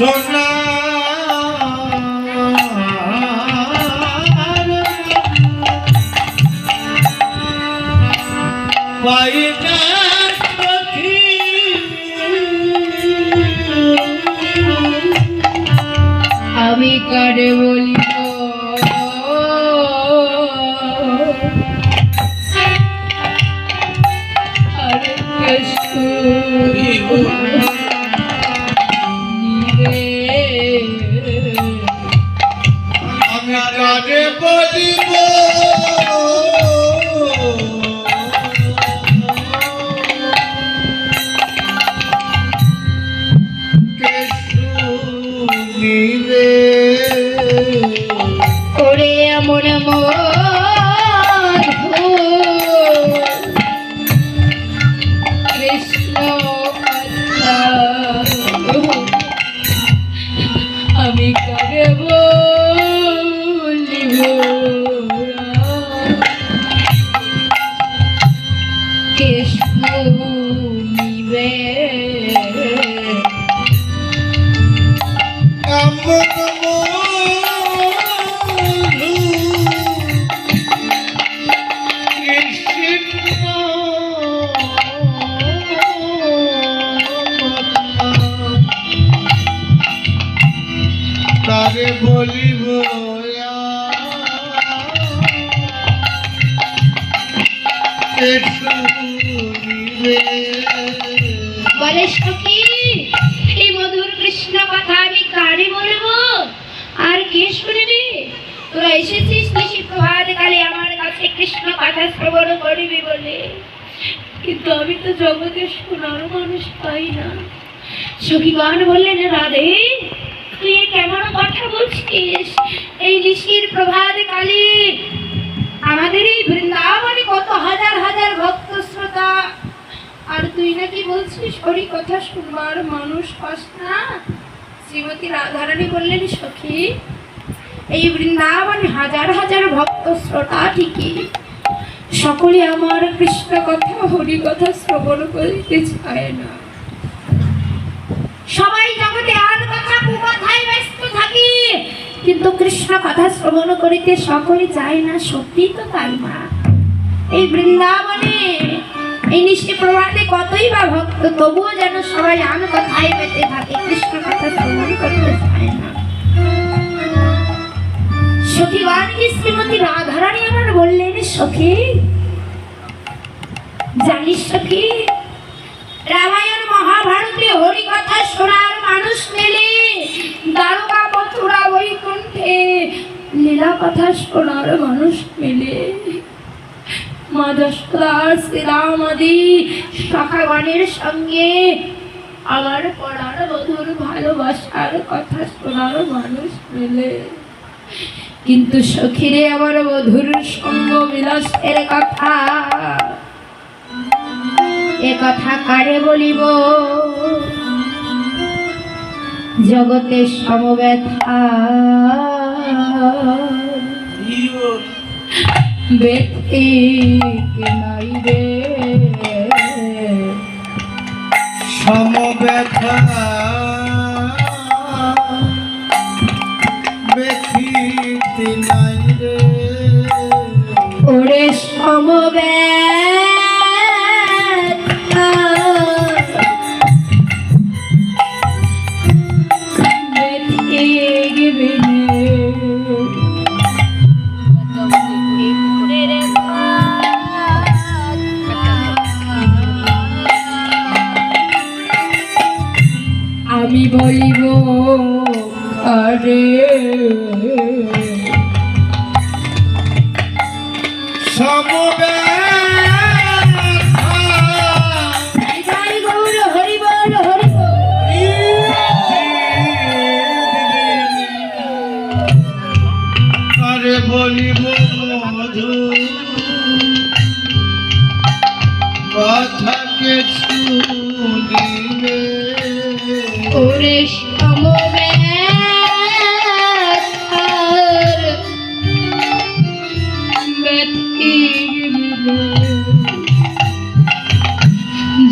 সোনা। পাই না সখী আমি কারে বলিব? কে শুনিবে ওরে এমন মধুর বলে সখী এই কৃষ্ণ কথা আমি কারে বলব? আর কে শুনবি? তোরা এসেছিস নিশি প্রভাত কালে আমার কাছে কৃষ্ণ কথা করবি বলে। কিন্তু আমি তো জগতে শোনার মানুষ পাই না। সখীগণ বললেন, রাধে, তুই কেমন কথা বলছিস? এই নিশির প্রভাত কালে আমাদের এই বৃন্দাবনে কত হাজার হাজার ভক্ত শ্রোতা। আর তুই নাকি বলছিস, হরি কথা শুনবার মানুষ পাস না? শ্রীমতী রাধারানী বললেন, সখী, এই বৃন্দাবনে হাজার হাজার ভক্ত শ্রোতা ঠিকই। সকলে আমার কৃষ্ণ কথা, হরি কথা শ্রবণ করিতে চায় না। সবাই জগতে আর কথা কুকথায় ব্যস্ত থাকি। কিন্তু কৃষ্ণ কথা শ্রবণ করিতে সকলে চায় না, সত্যি তো তাই মা। এই বৃন্দাবনে এই নিশ্চয় প্রভাতে কতই বা ভক্ত, তবুও যেন সবাই আন কথায় পেতে থাকে, কৃষ্ণ কথা শ্রবণ করতে চায় না। সখীগণকে শ্রীমতী রাধারানী আমার বললেন, সখী, জানিস সখী, রামায়ণ মহাভারতে শোনার মানুষ মেলে। মা যশোদা শ্রীরাম আদি সখাগণের সঙ্গে আমার পড়ার মধুর ভালোবাসার কথা শোনার মানুষ মেলে। কিন্তু সখীরে আমার মধুর সঙ্গ বিলাসের কথা। এ কথা কারে বলিব? জগতের সমব্যথা ব্যক্তি নাই রে সমব্যথা সমব্যথা জয় গৌর হরি বল হরি বল। আরে বলিব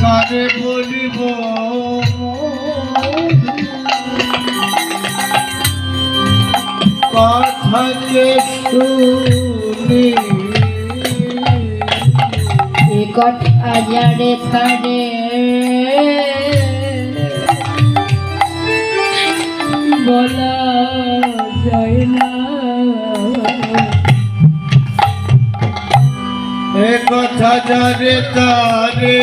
কারে বলিব কথা যে শুনি একট আজারে তারে। বলা যায় না। কথা জানে তারে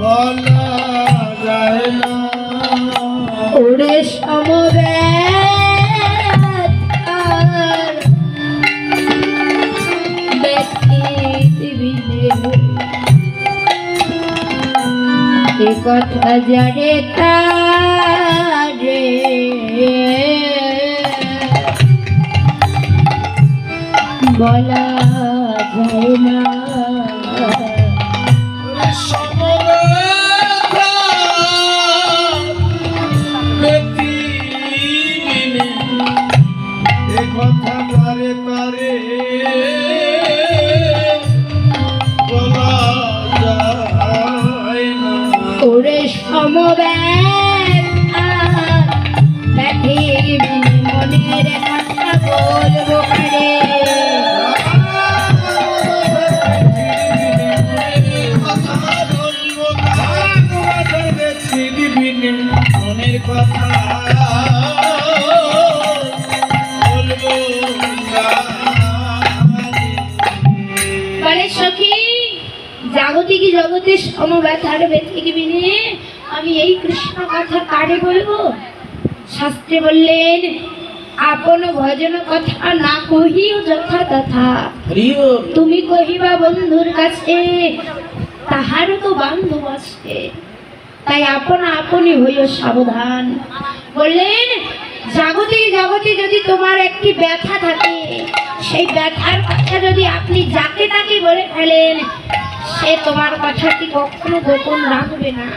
বলা যায় না। ওরে এ কথা জানে তারে বলা যায় না কথা তারে তারে বলা যায় না। ওরে সমবেত মনের কথা বলব কারে। মনের কথা। বলব বলে সখী জাগতিক জগতের সমব্যথার ব্যথিক বিনে আমি এই কৃষ্ণ কথা কারে বলব? শাস্ত্রে বললেন আপন ভজন কথা না কহিও যথা তথা। তুমি কহিবা বন্ধুর কাছে তাহারও তো বান্ধব আছে। তাই আপন আপনি হইও সাবধান। বললেন জাগতিক জগতে যদি তোমার একটি ব্যথা থাকে, সেই ব্যথার কথা যদি আপনি যাকে তাকে বলে ফেলেন, সে তোমার কথাটি কখনো গোপন রাখবে না?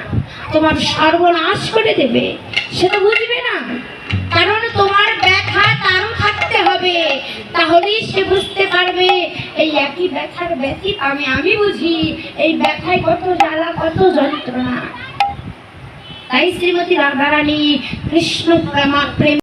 তোমার সর্বনাশ করে দেবে। সে তো বুঝবে না। কারণ তোমার ব্যথা তারও থাকতে হবে। তাহলেই সে বুঝতে পারবে, এই একই ব্যথার ব্যথিত আমি আমি বুঝি, এই ব্যথায় কত জ্বালা, কত যন্ত্রণা। তাই শ্রীমতী রাধারানী কৃষ্ণ প্রেমা প্রেম